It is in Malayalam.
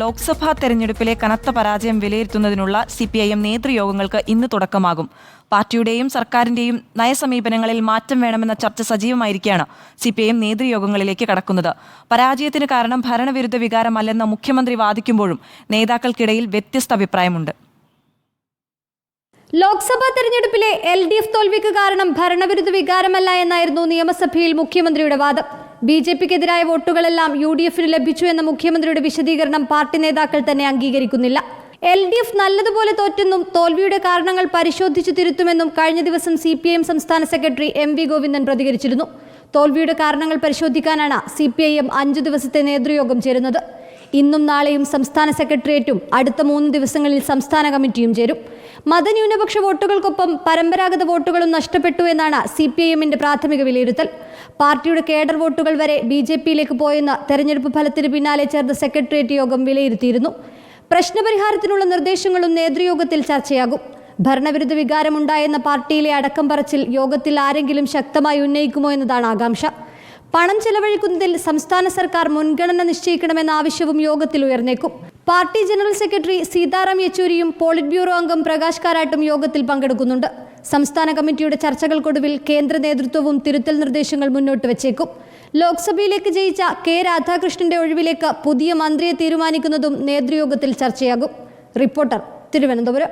ലോക്സഭാ തെരഞ്ഞെടുപ്പിലെ കനത്ത പരാജയം വിലയിരുത്തുന്നതിനുള്ള സി പി ഐ എം നേതൃയോഗങ്ങൾക്ക് ഇന്ന് തുടക്കമാകും. പാർട്ടിയുടെയും സർക്കാരിന്റെയും നയസമീപനങ്ങളിൽ മാറ്റം വേണമെന്ന ചർച്ച സജീവമായിരിക്കെയാണ് സി പി ഐ എം നേതൃയോഗങ്ങളിലേക്ക് കടക്കുന്നത്. പരാജയത്തിന് കാരണം ഭരണവിരുദ്ധ വികാരമല്ലെന്ന് മുഖ്യമന്ത്രി വാദിക്കുമ്പോഴും നേതാക്കൾക്കിടയിൽ വ്യത്യസ്ത അഭിപ്രായമുണ്ട്. ലോക്സഭാ തെരഞ്ഞെടുപ്പിലെ എൽ ഡി എഫ് തോൽവിക്ക് കാരണം ഭരണവിരുദ്ധ വികാരമല്ല എന്നായിരുന്നു നിയമസഭയിൽ മുഖ്യമന്ത്രിയുടെ വാദം. ബി ജെ പിക്കെതിരായ വോട്ടുകളെല്ലാം യു ഡി എഫിന് ലഭിച്ചു എന്ന മുഖ്യമന്ത്രിയുടെ വിശദീകരണം പാർട്ടി നേതാക്കൾ തന്നെ അംഗീകരിക്കുന്നില്ല. എൽ ഡി എഫ് നല്ലതുപോലെ തോറ്റെന്നും തോൽവിയുടെ കാരണങ്ങൾ പരിശോധിച്ചു തിരുത്തുമെന്നും കഴിഞ്ഞ ദിവസം സി പി ഐ എം സംസ്ഥാന സെക്രട്ടറി എം വി ഗോവിന്ദൻ പ്രതികരിച്ചിരുന്നു. തോൽവിയുടെ കാരണങ്ങൾ പരിശോധിക്കാനാണ് സി പി ഐ എം അഞ്ചു ദിവസത്തെ നേതൃയോഗം ചേരുന്നത്. ഇന്നും നാളെയും സംസ്ഥാന സെക്രട്ടേറിയറ്റും അടുത്ത മൂന്ന് ദിവസങ്ങളിൽ സംസ്ഥാന കമ്മിറ്റിയും ചേരും. മതന്യൂനപക്ഷ വോട്ടുകൾക്കൊപ്പം പരമ്പരാഗത വോട്ടുകളും നഷ്ടപ്പെട്ടു എന്നാണ് സി പി ഐ എമ്മിന്റെ പ്രാഥമിക വിലയിരുത്തൽ. പാർട്ടിയുടെ കേഡർ വോട്ടുകൾ വരെ ബി ജെ പിയിലേക്ക് പോയെന്ന് തെരഞ്ഞെടുപ്പ് ഫലത്തിന് പിന്നാലെ ചേർന്ന സെക്രട്ടേറിയറ്റ് യോഗം വിലയിരുത്തിയിരുന്നു. പ്രശ്നപരിഹാരത്തിനുള്ള നിർദ്ദേശങ്ങളും നേതൃയോഗത്തിൽ ചർച്ചയാകും. ഭരണവിരുദ്ധ വികാരമുണ്ടായെന്ന പാർട്ടിയിലെ അടക്കം പറച്ചിൽ യോഗത്തിൽ ആരെങ്കിലും ശക്തമായി ഉന്നയിക്കുമോ എന്നതാണ് ആകാംക്ഷ. പണം ചെലവഴിക്കുന്നതിൽ സംസ്ഥാന സർക്കാർ മുൻഗണന നിശ്ചയിക്കണമെന്ന ആവശ്യവും യോഗത്തിൽ ഉയർന്നേക്കും. പാർട്ടി ജനറൽ സെക്രട്ടറി സീതാറാം യെച്ചൂരിയും പോളിറ്റ് ബ്യൂറോ അംഗം പ്രകാശ് കാരാട്ടും യോഗത്തിൽ പങ്കെടുക്കുന്നുണ്ട്. സംസ്ഥാന കമ്മിറ്റിയുടെ ചർച്ചകൾക്കൊടുവിൽ കേന്ദ്ര നേതൃത്വവും തിരുത്തൽ നിർദ്ദേശങ്ങൾ മുന്നോട്ട് വച്ചേക്കും. ലോക്സഭയിലേക്ക് ജയിച്ച കെ രാധാകൃഷ്ണന്റെ ഒഴിവിലേക്ക് പുതിയ മന്ത്രിയെ തീരുമാനിക്കുന്നതും നേതൃയോഗത്തിൽ ചർച്ചയാകും. റിപ്പോർട്ടർ തിരുവനന്തപുരം.